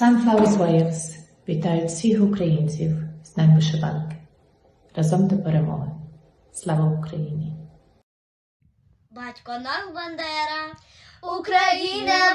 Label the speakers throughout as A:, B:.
A: Sunflowers Wales вітає всіх українців з Днем Вишиванки. Разом до перемоги. Слава Україні!
B: Батько наш Бандера, Україна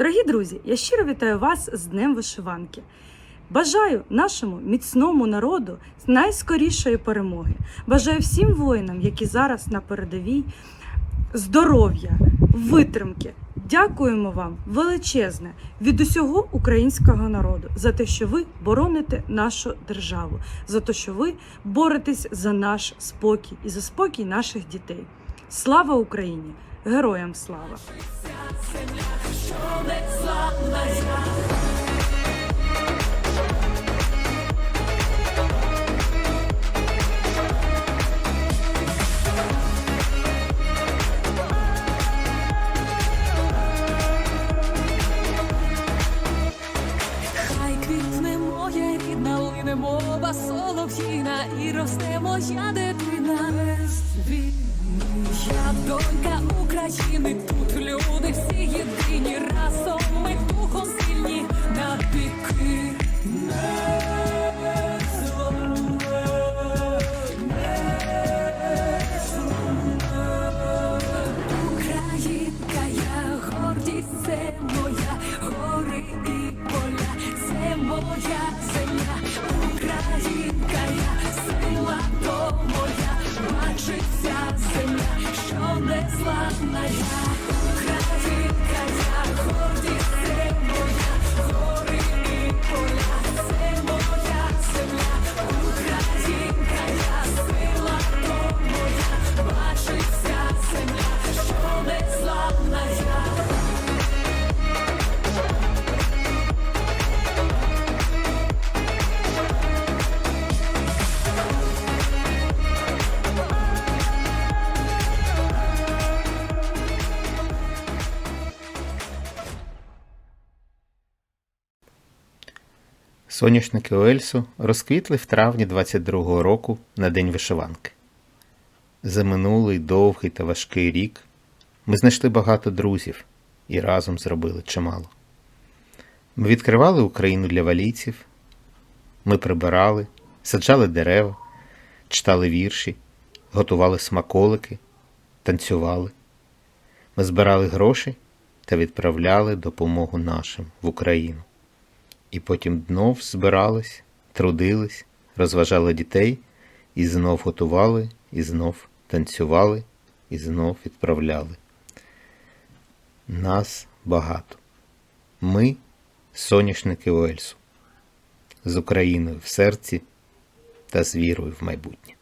C: Дорогі друзі, я щиро вітаю вас з Днем Вишиванки. Бажаю нашому міцному народу найскорішої перемоги. Бажаю всім воїнам, які зараз на передовій, здоров'я, витримки. Дякуємо вам величезне від усього українського народу за те, що ви бороните нашу державу, за те, що ви боретесь за наш спокій і за спокій наших дітей. Слава Україні! Героям слава!
D: Мова солов'їна, і росте моя дитина. Я донька України, тут люди всі are my life.
E: Соняшники Уельсу розквітли в травні 22-го року на День вишиванки. За минулий довгий та важкий рік ми знайшли багато друзів і разом зробили чимало. Ми відкривали Україну для валійців, ми прибирали, саджали дерева, читали вірші, готували смаколики, танцювали. Ми збирали гроші та відправляли допомогу нашим в Україну. І потім знов збирались, трудились, розважали дітей, і знов готували, і знов танцювали, і знов відправляли. Нас багато. Ми соняшники Уельсу. З Україною в серці та з вірою в майбутнє.